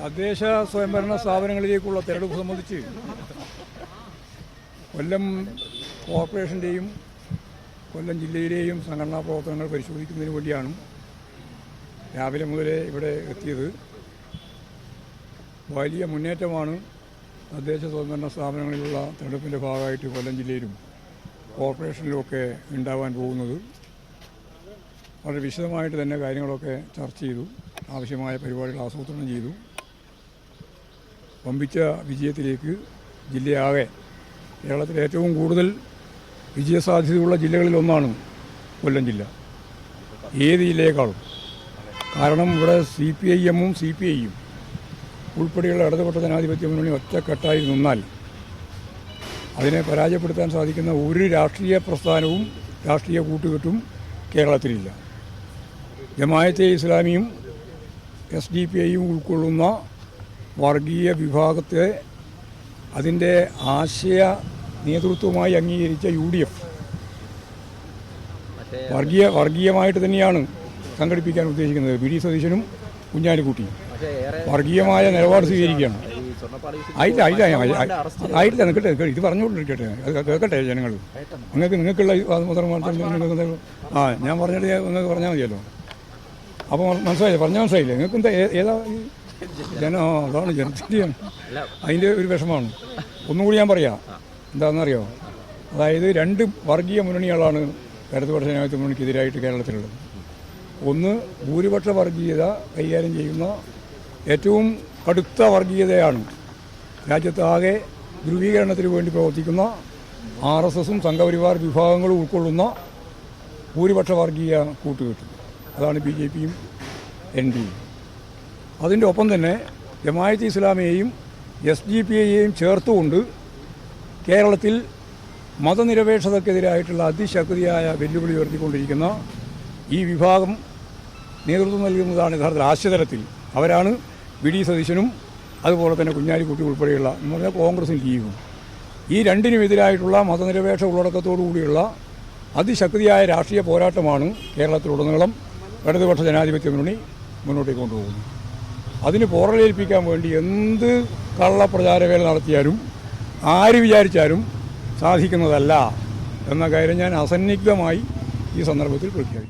തദ്ദേശ സ്വയംഭരണ സ്ഥാപനങ്ങളിലേക്കുള്ള തെരഞ്ഞെടുപ്പ് സംബന്ധിച്ച് കൊല്ലം കോർപ്പറേഷന്റെയും കൊല്ലം ജില്ലയിലെയും സംഘടനാ പ്രവർത്തനങ്ങൾ പരിശോധിക്കുന്നതിന് വേണ്ടിയാണ് രാവിലെ മുതലേ ഇവിടെ എത്തിയത്. വലിയ മുന്നേറ്റമാണ് തദ്ദേശ സ്വയംഭരണ സ്ഥാപനങ്ങളിലുള്ള തെരഞ്ഞെടുപ്പിന്റെ ഭാഗമായിട്ട് കൊല്ലം ജില്ലയിലും കോർപ്പറേഷനിലുമൊക്കെ ഉണ്ടാവാൻ പോകുന്നത്. വളരെ വിശദമായിട്ട് തന്നെ കാര്യങ്ങളൊക്കെ ചർച്ച ചെയ്തു. ആവശ്യമായ പരിപാടികൾ ആസൂത്രണം ചെയ്തു. വമ്പിച്ച വിജയത്തിലേക്ക് ജില്ലയാകെ. കേരളത്തിലെ ഏറ്റവും കൂടുതൽ വിജയസാധ്യതയുള്ള ജില്ലകളിലൊന്നാണ് കൊല്ലം ജില്ല. ഏത് ജില്ലയേക്കാളും. കാരണം ഇവിടെ സി പി ഐ എമ്മും സി പി ഐയും ഉൾപ്പെടെയുള്ള ഇടതുപെട്ട ജനാധിപത്യ മുന്നണി ഒറ്റക്കെട്ടായി നിന്നാൽ അതിനെ പരാജയപ്പെടുത്താൻ സാധിക്കുന്ന ഒരു രാഷ്ട്രീയ പ്രസ്ഥാനവും രാഷ്ട്രീയ കൂട്ടുകെട്ടും കേരളത്തിലില്ല. ജമായത്തെ ഇസ്ലാമിയും എസ് ഡി പി ഐയും ഉൾക്കൊള്ളുന്ന വർഗീയ വിഭാഗത്തെ അതിന്റെ ആശയ നേതൃത്വമായി അംഗീകരിച്ച യു ഡി എഫ് വർഗീയ വർഗീയമായിട്ട് തന്നെയാണ് സംഘടിപ്പിക്കാൻ ഉദ്ദേശിക്കുന്നത്. വി ഡി സതീശനും കുഞ്ഞാലിക്കുട്ടിയും വർഗീയമായ നിലപാട് സ്വീകരിക്കുകയാണ്. ആയില്ല ആയില്ല ആയില്ല നിൽക്കട്ടെ ഇത് പറഞ്ഞുകൊണ്ടിരിക്കട്ടെ. അത് കേൾക്കട്ടെ ജനങ്ങൾ നിങ്ങൾക്ക് നിങ്ങൾക്കുള്ള മുതൽ ആ ഞാൻ പറഞ്ഞിട്ട് നിങ്ങൾക്ക് പറഞ്ഞാൽ മതിയല്ലോ. അപ്പോൾ മനസ്സിലായില്ലേ? പറഞ്ഞാൽ മനസ്സിലായില്ലേ? നിങ്ങൾക്ക് എന്താ ഏതാ ജനം അതാണ് ജനത്തിന്റെയാണ് അതിന്റെ ഒരു വിഷമമാണ്. ഒന്നും കൂടി ഞാൻ പറയാം. എന്താണെന്നറിയോ? അതായത് രണ്ട് വർഗീയ മുന്നണികളാണ് ഇടതുപക്ഷ ജനാധിപത്യ മുന്നണിക്കെതിരായിട്ട് കേരളത്തിലുള്ളത്. ഒന്ന് ഭൂരിപക്ഷ വർഗീയത കൈകാര്യം ചെയ്യുന്ന ഏറ്റവും കടുത്ത വർഗീയതയാണ് രാജ്യത്താകെ ധ്രുവീകരണത്തിന് വേണ്ടി പ്രവർത്തിക്കുന്ന ആർ എസ് എസും സംഘപരിവാർ വിഭാഗങ്ങളും ഉൾക്കൊള്ളുന്ന ഭൂരിപക്ഷ വർഗീയ കൂട്ടുകെട്ട്. അതാണ് ബി ജെ പിയും എൻ ഡിയും അതിന്റെ ഒപ്പം തന്നെ ജമായത്ത് ഇസ്ലാമിയെയും എസ് ജി പി ഐയെയും ചേർത്തുകൊണ്ട് കേരളത്തിൽ മതനിരപേക്ഷതക്കെതിരായിട്ടുള്ള അതിശക്തിയായ വെല്ലുവിളി ഉയർത്തിക്കൊണ്ടിരിക്കുന്ന ഈ വിഭാഗം നേതൃത്വം നൽകുന്നതാണ് യഥാർത്ഥത്തിൽ ആശ്യതലത്തിൽ അവരാണ് വി ഡി സതീശനും അതുപോലെ തന്നെ കുഞ്ഞാലിക്കുട്ടി ഉൾപ്പെടെയുള്ള എന്ന് പറഞ്ഞാൽ കോൺഗ്രസും ലീഗും ഈ രണ്ടിനും എതിരായിട്ടുള്ള മതനിരപേക്ഷ ഉള്ളടക്കത്തോടു കൂടിയുള്ള അതിശക്തിയായ രാഷ്ട്രീയ പോരാട്ടമാണ് കേരളത്തിലുടനീളം ഇടതുപക്ഷ ജനാധിപത്യ മുന്നണി മുന്നോട്ടേക്ക് കൊണ്ടുപോകുന്നത്. അതിന് പോറലേൽപ്പിക്കാൻ വേണ്ടി എന്ത് കള്ളപ്രചാരവേല നടത്തിയാലും ആര് വിചാരിച്ചാലും സാധിക്കുന്നതല്ല എന്ന കാര്യം ഞാൻ അസന്നിഗ്ധമായി ഈ സന്ദർഭത്തിൽ പ്രഖ്യാപിക്കും